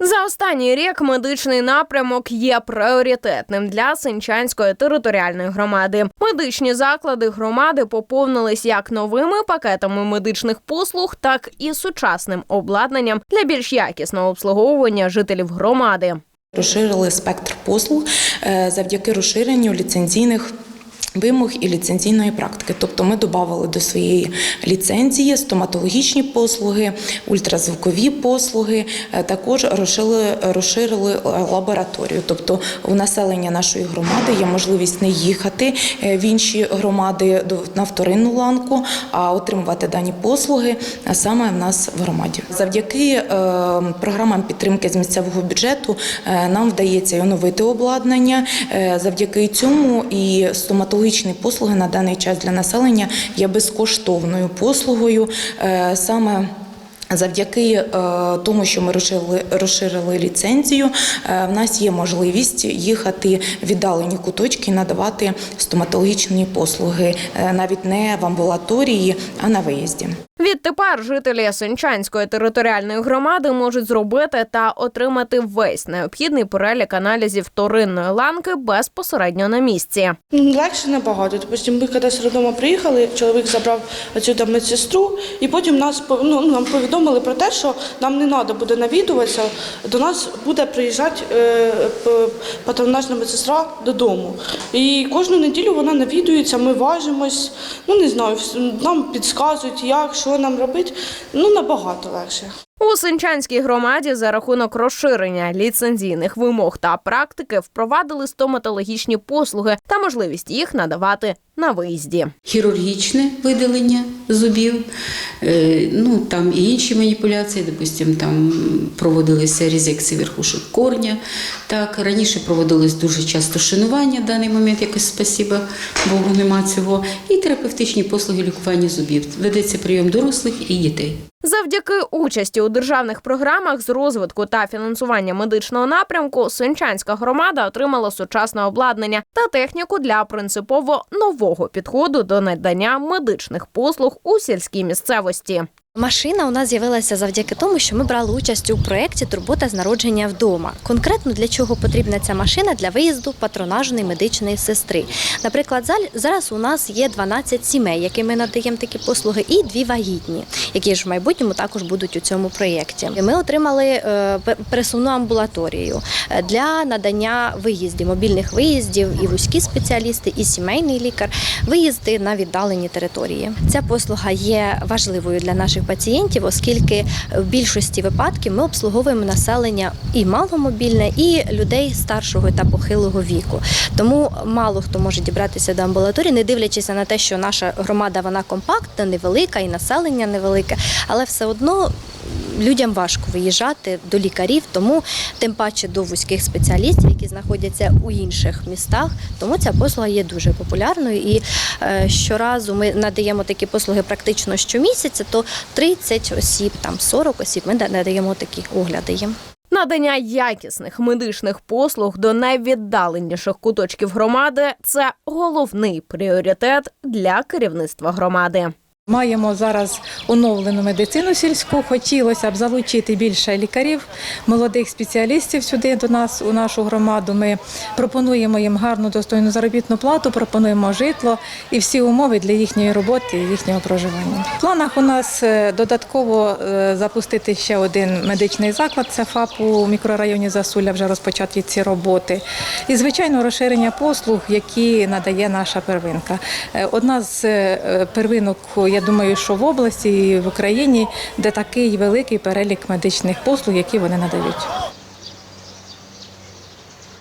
За останній рік медичний напрямок є пріоритетним для Сенчанської територіальної громади. Медичні заклади громади поповнились як новими пакетами медичних послуг, так і сучасним обладнанням для більш якісного обслуговування жителів громади. Розширили спектр послуг е, завдяки розширенню ліцензійних. Вимог і ліцензійної практики, тобто ми додали до своєї ліцензії стоматологічні послуги, ультразвукові послуги, е, також розширили, розширили е, лабораторію. Тобто у населення нашої громади є можливість не їхати е, в інші громади на вторинну ланку, а отримувати дані послуги саме в нас в громаді. Завдяки програмам підтримки з місцевого бюджету нам вдається оновити обладнання. Завдяки цьому і стоматологічні послуги на даний час для населення є безкоштовною послугою. Е, Саме Завдяки е, тому, що ми розширили, ліцензію, е, в нас є можливість їхати в віддалені куточки і надавати стоматологічні послуги навіть не в амбулаторії, а на виїзді. Відтепер жителі Сенчанської територіальної громади можуть зробити та отримати весь необхідний перелік аналізів вторинної ланки безпосередньо на місці. Ну, Легше набагато. Допустим, ми коли з роддому приїхали, чоловік забрав там медсестру, і потім нас пов- ну, нам повідомили про те, що нам не треба буде навідуватися, до нас буде приїжджати е, патронажна медсестра додому. І кожну неділю вона навідується, ми важимось, ну не знаю, нам підказують, як, що нам робити. Ну набагато легше. У Сенчанській громаді за рахунок розширення ліцензійних вимог та практики впровадили стоматологічні послуги та можливість їх надавати на виїзді. хірургічне видалення зубів, е, ну там і інші маніпуляції, допустим, там проводилися резекції верхушок корня. Так, раніше проводилось дуже часто шинування в даний момент, якось спасіба Богу, нема цього. І терапевтичні послуги лікування зубів. Ведеться прийом дорослих і дітей. Завдяки участі у державних програмах з розвитку та фінансування медичного напрямку Сенчанська громада отримала сучасне обладнання та техніку для принципово нового підходу до надання медичних послуг у сільській місцевості. Машина у нас з'явилася завдяки тому, що ми брали участь у проєкті Турбота з народження вдома. Конкретно для чого потрібна ця машина для виїзду патронажної медичної сестри. Наприклад, зараз у нас є 12 сімей, яким ми надаємо такі послуги, і дві вагітні, які ж в майбутньому також будуть у цьому проєкті. Ми отримали е, пересувну амбулаторію е, для надання виїздів, мобільних виїздів, і вузькі спеціалісти, і сімейний лікар, виїзди на віддалені території. Ця послуга є важливою для наших пацієнтів, оскільки в більшості випадків ми обслуговуємо населення і маломобільне, і людей старшого та похилого віку. Тому мало хто може дібратися до амбулаторії, не дивлячись на те, що наша громада вона компактна, невелика і населення невелике, але все одно. Людям важко виїжджати до лікарів, тому тим паче до вузьких спеціалістів, які знаходяться у інших містах. Тому ця послуга є дуже популярною. І е, щоразу ми надаємо такі послуги практично щомісяця, то 30 осіб, там 40 осіб. Ми надаємо такі огляди їм. Надання якісних медичних послуг до найвіддаленіших куточків громади це головний пріоритет для керівництва громади. Маємо зараз оновлену медицину сільську. Хотілося б залучити більше лікарів, молодих спеціалістів сюди до нас, у нашу громаду. Ми пропонуємо їм гарну достойну заробітну плату, пропонуємо житло і всі умови для їхньої роботи і їхнього проживання. В планах у нас е, додатково е, запустити ще один медичний заклад. Це ФАП у мікрорайоні Засуля вже розпочаті ці роботи. І звичайно розширення послуг, які надає наша первинка. Е, Одна з первинок, я думаю, що в області і в Україні, де такий великий перелік медичних послуг, які вони надають.